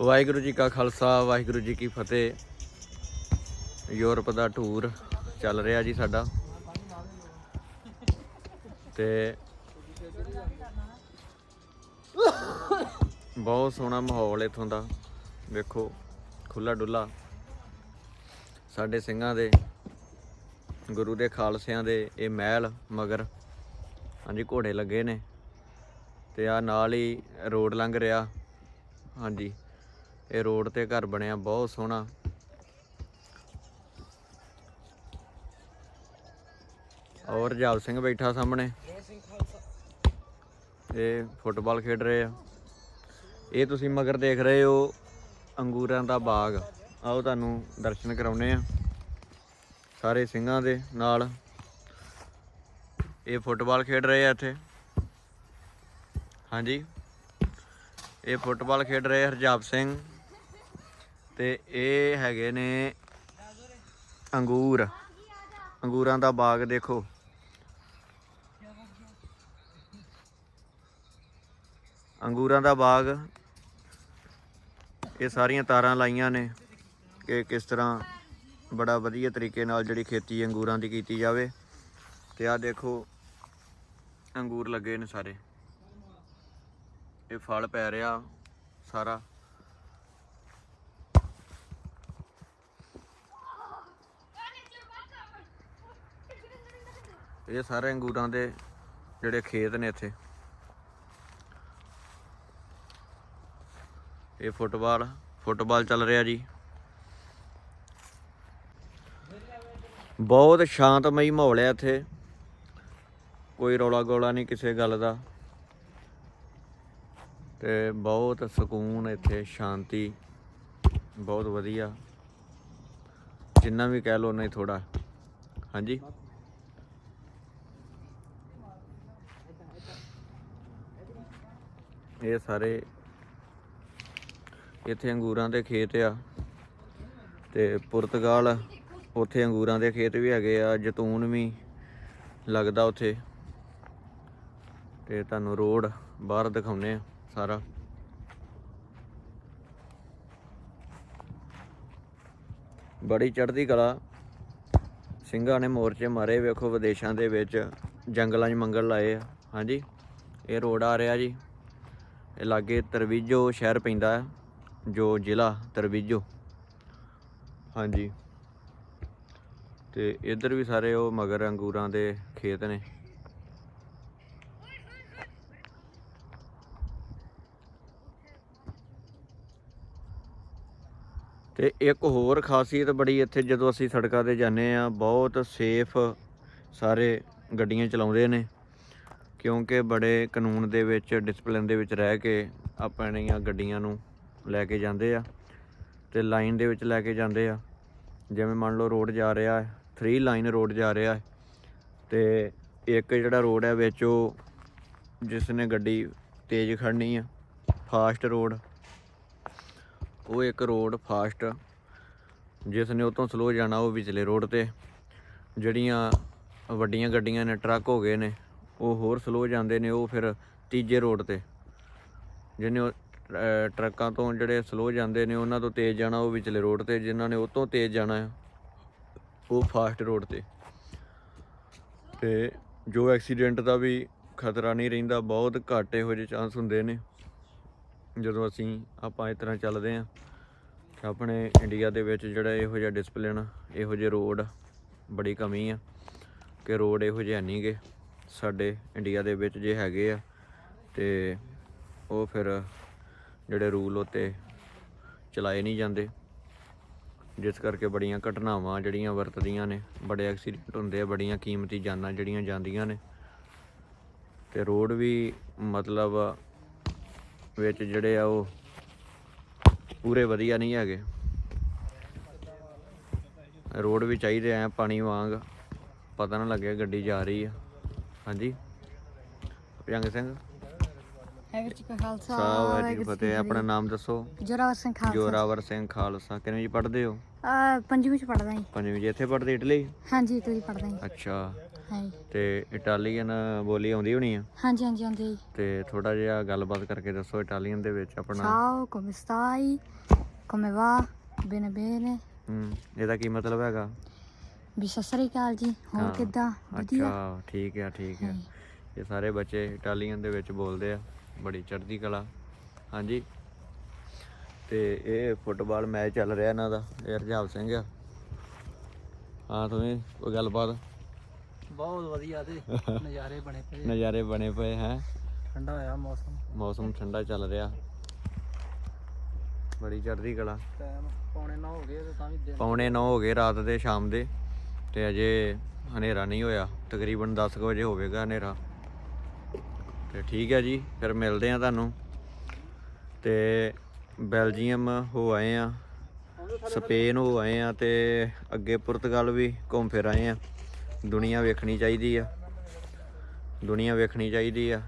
ਵਾਹਿਗੁਰੂ ਜੀ ਕਾ ਖਾਲਸਾ, ਵਾਹਿਗੁਰੂ ਜੀ ਕੀ ਫਤਿਹ। ਯੂਰਪ ਦਾ ਟੂਰ ਚੱਲ ਰਿਹਾ ਜੀ ਸਾਡਾ। ਤੇ ਬਹੁਤ ਸੋਹਣਾ ਮਾਹੌਲ ਇਥੋਂ ਦਾ। ਵੇਖੋ ਖੁੱਲਾ ਡੁੱਲਾ ਸਾਡੇ ਸਿੰਘਾਂ ਦੇ, ਗੁਰੂ ਦੇ ਖਾਲਸਿਆਂ ਦੇ ਇਹ ਮਹਿਲ ਮਗਰ ਹਾਂਜੀ ਘੋੜੇ ਲੱਗੇ ਨੇ। ਤੇ ਆ ਨਾਲ ਹੀ ਰੋਡ ਲੰਘ ਰਿਹਾ। ਹਾਂਜੀ। ਇਹ ਰੋਡ ਤੇ ਘਰ ਬਣਿਆ, ਬਹੁਤ ਸੋਹਣਾ। ਔਰ ਜਾਬ ਸਿੰਘ ਬੈਠਾ ਸਾਹਮਣੇ। ਇਹ ਫੁੱਟਬਾਲ ਖੇਡ ਰਹੇ ਆ। ਇਹ ਤੁਸੀਂ ਮਗਰ ਦੇਖ ਰਹੇ ਹੋ, ਅੰਗੂਰਾਂ ਦਾ ਬਾਗ। ਆਓ ਤੁਹਾਨੂੰ ਦਰਸ਼ਨ ਕਰਾਉਨੇ ਆ। ਸਾਰੇ ਸਿੰਘਾਂ ਦੇ ਨਾਲ। ਇਹ ਫੁੱਟਬਾਲ ਖੇਡ ਰਹੇ ਆ ਇੱਥੇ। ਹਾਂਜੀ। ਇਹ ਫੁੱਟਬਾਲ ਖੇਡ ਰਹੇ ਹਰਜਾਬ ਸਿੰਘ। ਤੇ ਇਹ ਹੈਗੇ ਨੇ ਅੰਗੂਰ। ਅੰਗੂਰਾਂ ਦਾ ਬਾਗ ਦੇਖੋ। ਅੰਗੂਰਾਂ ਦਾ ਬਾਗ। ਇਹ ਸਾਰੀਆਂ ਤਾਰਾਂ ਲਾਈਆਂ ਨੇ ਕਿ ਕਿਸ ਤਰ੍ਹਾਂ ਬੜਾ ਵਧੀਆ ਤਰੀਕੇ ਨਾਲ ਜਿਹੜੀ ਖੇਤੀ ਅੰਗੂਰਾਂ ਦੀ ਕੀਤੀ ਜਾਵੇ। ਤੇ ਆਹ ਦੇਖੋ, ਅੰਗੂਰ ਲੱਗੇ ਨੇ ਸਾਰੇ। ਇਹ ਫਲ ਪੈ ਰਿਹਾ ਸਾਰਾ। ਇਹ ਸਾਰੇ ਅੰਗੂਰਾਂ ਦੇ ਜਿਹੜੇ ਖੇਤ ਨੇ ਇੱਥੇ। ਇਹ ਫੁੱਟਬਾਲ ਫੁੱਟਬਾਲ ਚੱਲ ਰਿਹਾ ਜੀ। ਬਹੁਤ ਸ਼ਾਂਤਮਈ ਮਾਹੌਲ ਹੈ ਇੱਥੇ। ਕੋਈ ਰੌਲਾ ਗੋਲਾ ਨਹੀਂ ਕਿਸੇ ਗੱਲ ਦਾ। ਤੇ ਬਹੁਤ ਸਕੂਨ ਇੱਥੇ, ਸ਼ਾਂਤੀ। ਬਹੁਤ ਵਧੀਆ। ਜਿੰਨਾ ਵੀ ਕਹਿ ਲੋ ਨਹੀਂ ਥੋੜਾ ਹਾਂਜੀ? ਇਹ ਸਾਰੇ ਇੱਥੇ ਅੰਗੂਰਾਂ ਦੇ ਖੇਤ ਆ ਤੇ ਪੁਰਤਗਾਲ ਉੱਥੇ ਅੰਗੂਰਾਂ ਦੇ ਖੇਤ ਵੀ ਹੈਗੇ ਆ, ਜੈਤੂਨ ਵੀ ਲੱਗਦਾ ਉੱਥੇ। ਤੇ ਤੁਹਾਨੂੰ ਰੋਡ ਬਾਹਰ ਦਿਖਾਉਨੇ ਆ ਸਾਰਾ। ਬੜੀ ਚੜ੍ਹਦੀ ਕਲਾ। ਸਿੰਘਾਂ ਨੇ ਮੋਰਚੇ ਮਾਰੇ, ਵੇਖੋ ਵਿਦੇਸ਼ਾਂ ਦੇ ਵਿੱਚ ਜੰਗਲਾਂ 'ਚ ਮੰਗਲ ਲਾਏ ਆ। ਹਾਂਜੀ, ਇਹ ਰੋਡ ਆ ਰਿਹਾ ਜੀ। ਇਹ ਲਾਗੇ ਤਰਵੀਜੋ ਸ਼ਹਿਰ ਪੈਂਦਾ ਹੈ, ਜੋ ਜ਼ਿਲ੍ਹਾ ਤਰਵੀਜੋ। ਹਾਂਜੀ। ਤੇ ਇੱਧਰ ਵੀ ਸਾਰੇ ਉਹ ਮਗਰ ਅੰਗੂਰਾਂ ਦੇ ਖੇਤ ਨੇ। ਤੇ ਇੱਕ ਹੋਰ ਖਾਸੀਅਤ ਬੜੀ ਇੱਥੇ ਜਦੋਂ ਅਸੀਂ ਸੜਕਾਂ ਤੇ ਜਾਂਦੇ ਆ ਬਹੁਤ ਸੇਫ ਸਾਰੇ ਗੱਡੀਆਂ ਚਲਾਉਂਦੇ ਨੇ। ਕਿਉਂਕਿ ਬੜੇ ਕਾਨੂੰਨ ਦੇ ਵਿੱਚ ਡਿਸਪਲਿਨ ਦੇ ਵਿੱਚ ਰਹਿ ਕੇ ਆਪਣੀਆਂ ਗੱਡੀਆਂ ਨੂੰ ਲੈ ਕੇ ਜਾਂਦੇ ਆ ਤੇ ਲਾਈਨ ਦੇ ਵਿੱਚ ਲੈ ਕੇ ਜਾਂਦੇ ਆ। ਜਿਵੇਂ ਮੰਨ ਲਓ ਰੋਡ ਜਾ ਰਿਹਾ ਹੈ 3 ਲਾਈਨ ਰੋਡ ਜਾ ਰਿਹਾ ਹੈ ਤੇ ਇੱਕ ਜਿਹੜਾ ਰੋਡ ਹੈ ਵਿੱਚ ਉਹ ਜਿਸ ਨੇ ਗੱਡੀ ਤੇਜ਼ ਖੜਨੀ ਆ ਫਾਸਟ ਰੋਡ ਉਹ ਇੱਕ ਰੋਡ ਫਾਸਟ ਜਿਸ ਨੇ ਉਹ ਤੋਂ ਸਲੋ ਜਾਣਾ ਉਹ ਵਿਚਲੇ ਰੋਡ ਤੇ। ਜਿਹੜੀਆਂ ਵੱਡੀਆਂ ਗੱਡੀਆਂ ਨੇ ਟਰੱਕ ਹੋ ਗਏ ਨੇ ਉਹ ਹੋਰ ਸਲੋ ਜਾਂਦੇ ਨੇ ਉਹ ਫਿਰ ਤੀਜੇ ਰੋਡ ਤੇ। ਜਿਹਨੇ ਉਹ, ਅਹ, ਟਰੱਕਾਂ ਤੋਂ ਜਿਹੜੇ ਸਲੋ ਜਾਂਦੇ ਨੇ ਉਹਨਾਂ ਤੋਂ ਤੇਜ਼ ਜਾਣਾ ਉਹ ਵਿਚਲੇ ਰੋਡ ਤੇ ਜਿਨ੍ਹਾਂ ਨੇ ਉਹ ਤੋਂ ਤੇਜ਼ ਜਾਣਾ ਹੈ ਉਹ ਫਾਸਟ ਰੋਡ ਤੇ। ਤੇ ਜੋ ਐਕਸੀਡੈਂਟ ਦਾ ਵੀ ਖਤਰਾ ਨਹੀਂ ਰਹਿੰਦਾ ਬਹੁਤ ਘੱਟ ਇਹੋ ਜਿਹੇ ਚਾਂਸ ਹੁੰਦੇ ਨੇ। ਜਦੋਂ ਅਸੀਂ ਆਪਾਂ ਇਸ ਤਰ੍ਹਾਂ ਚੱਲਦੇ ਆਂ ਆਪਣੇ ਇੰਡੀਆ ਦੇ ਵਿੱਚ ਜਿਹੜਾ ਇਹੋ ਜਿਹਾ ਡਿਸਪਲਿਨ ਇਹੋ ਜਿਹੇ ਰੋਡ ਬੜੀ ਕਮੀ ਆ ਕਿ ਰੋਡ ਇਹੋ ਜਿਹੇ ਨਹੀਂਗੇ ਸਾਡੇ ਇੰਡੀਆ ਦੇ ਵਿੱਚ ਜੇ ਹੈਗੇ ਆ ਤੇ ਉਹ ਫਿਰ ਜਿਹੜੇ ਰੂਲ ਉਤੇ ਚਲਾਏ ਨਹੀਂ ਜਾਂਦੇ। ਜਿਸ ਕਰਕੇ ਬੜੀਆਂ ਘਟਨਾਵਾਂ ਜਿਹੜੀਆਂ ਵਰਤਦੀਆਂ ਨੇ, ਬੜੇ ਐਕਸੀਡੈਂਟ ਹੁੰਦੇ ਆ, ਬੜੀਆਂ ਕੀਮਤੀ ਜਾਨਾਂ ਜਿਹੜੀਆਂ ਜਾਂਦੀਆਂ ਨੇ। ਤੇ ਰੋਡ ਵੀ ਮਤਲਬ ਵਿੱਚ ਜਿਹੜੇ ਆ ਉਹ ਪੂਰੇ ਵਧੀਆ ਨਹੀਂ ਹੈਗੇ। ਰੋਡ ਵੀ ਚਾਹੀਦੇ ਆ, ਪਾਣੀ ਵਾਂਗ। ਪਤਾ ਨਾ ਲੱਗੇ ਗੱਡੀ ਜਾ ਰਹੀ ਆ। ਹਾਂਜੀ। ਭਜੰਗ ਸਿੰਘ। ਵਾਹਿਗੁਰੂ ਜੀ ਕਾ ਖਾਲਸਾ ਸਾਹਿਬ ਜੀ ਕੀ ਫਤਿਹ ਆਪਣਾ ਨਾਮ ਦੱਸੋ। ਜੋਰਾਵਰ ਸਿੰਘ ਖਾਲਸਾ। ਜੋਰਾਵਰ ਸਿੰਘ ਖਾਲਸਾ ਕਿੰਨੇ ਜੀ ਪੜ੍ਹਦੇ ਹੋ? ਆ ਪੰਜਵੀਂ ਚ ਪੜਦਾ ਹਾਂ ਪੰਜਵੀਂ ਜੀ ਇੱਥੇ ਪੜ੍ਹਦੇ ਇਟਲੀ? ਹਾਂਜੀ ਤੁਸੀਂ ਪੜਦਾ ਹਾਂ ਅੱਛਾ। ਹਾਈ ਤੇ ਇਟਾਲੀਅਨ ਬੋਲੀ ਆਉਂਦੀ ਹੋਣੀ ਆ? ਹਾਂਜੀ ਹਾਂਜੀ ਆਉਂਦੇ ਤੇ ਥੋੜਾ ਜਿਹਾ ਗੱਲਬਾਤ ਕਰਕੇ ਦੱਸੋ ਇਟਾਲੀਅਨ ਦੇ ਵਿੱਚ ਆਪਣਾ। come stai? Come va? Bene bene. ਹੂੰ ਇਹਦਾ ਕੀ ਮਤਲਬ ਹੈਗਾ? ਵੀ ਸਤਿ ਸ੍ਰੀ ਅਕਾਲ ਜੀ ਹੋਰ ਕਿੱਦਾਂ? ਵਧੀਆ? ਅੱਛਾ ਠੀਕ ਹੈ ਠੀਕ ਹਾਂਜੀ। ਇਹ ਸਾਰੇ ਬੱਚੇ ਇਟਾਲੀਅਨ ਦੇ ਵਿੱਚ ਬੋਲਦੇ ਆ ਬੜੀ ਚੜ੍ਹਦੀ ਕਲਾ। ਹਾਂਜੀ। ਤੇ ਇਹ ਫੁੱਟਬਾਲ ਮੈਚ ਚੱਲ ਰਿਹਾ ਇਹਨਾਂ ਦਾ ਇਹ ਹਰਜਾਬ ਸਿੰਘ ਆ। ਹਾਂ ਤੁਸੀਂ ਕੋਈ ਗੱਲਬਾਤ? ਬਹੁਤ ਵਧੀਆ ਤੇ ਨਜ਼ਾਰੇ ਬਣੇ ਪਏ ਨਜ਼ਾਰੇ ਬਣੇ ਪਏ ਹੈ? ਠੰਡਾ ਹੋਇਆ ਮੌਸਮ। ਮੌਸਮ ਠੰਡਾ ਚੱਲ ਰਿਹਾ। ਬੜੀ ਚੜ੍ਹਦੀ ਕਲਾ। ਟਾਈਮ ਪੌਣੇ 9 ਹੋ ਗਏ ਤੇ ਤਾਂ ਵੀ ਦਿਨ ਪੌਣੇ 9 ਹੋ ਗਏ ਰਾਤ ਦੇ ਸ਼ਾਮ ਦੇ। ਤੇ ਅਜੇ ਹਨੇਰਾ ਨਹੀਂ ਹੋਇਆ। ਤਕਰੀਬਨ 10 ਕੁ ਵਜੇ ਹੋਵੇਗਾ ਹਨੇਰਾ। ਤੇ ਠੀਕ ਹੈ ਜੀ, ਫਿਰ ਮਿਲਦੇ ਆ ਤੁਹਾਨੂੰ। ਤੇ ਬੈਲਜੀਅਮ ਹੋ ਆਏ ਆ ਸਪੇਨ ਹੋ ਆਏ ਆ ਤੇ ਅੱਗੇ ਪੁਰਤਗਾਲ ਵੀ ਘੁੰਮ ਫਿਰ ਆਏ ਆ ਦੁਨੀਆ ਵੇਖਣੀ ਚਾਹੀਦੀ ਆ। ਦੁਨੀਆ ਵੇਖਣੀ ਚਾਹੀਦੀ ਆ।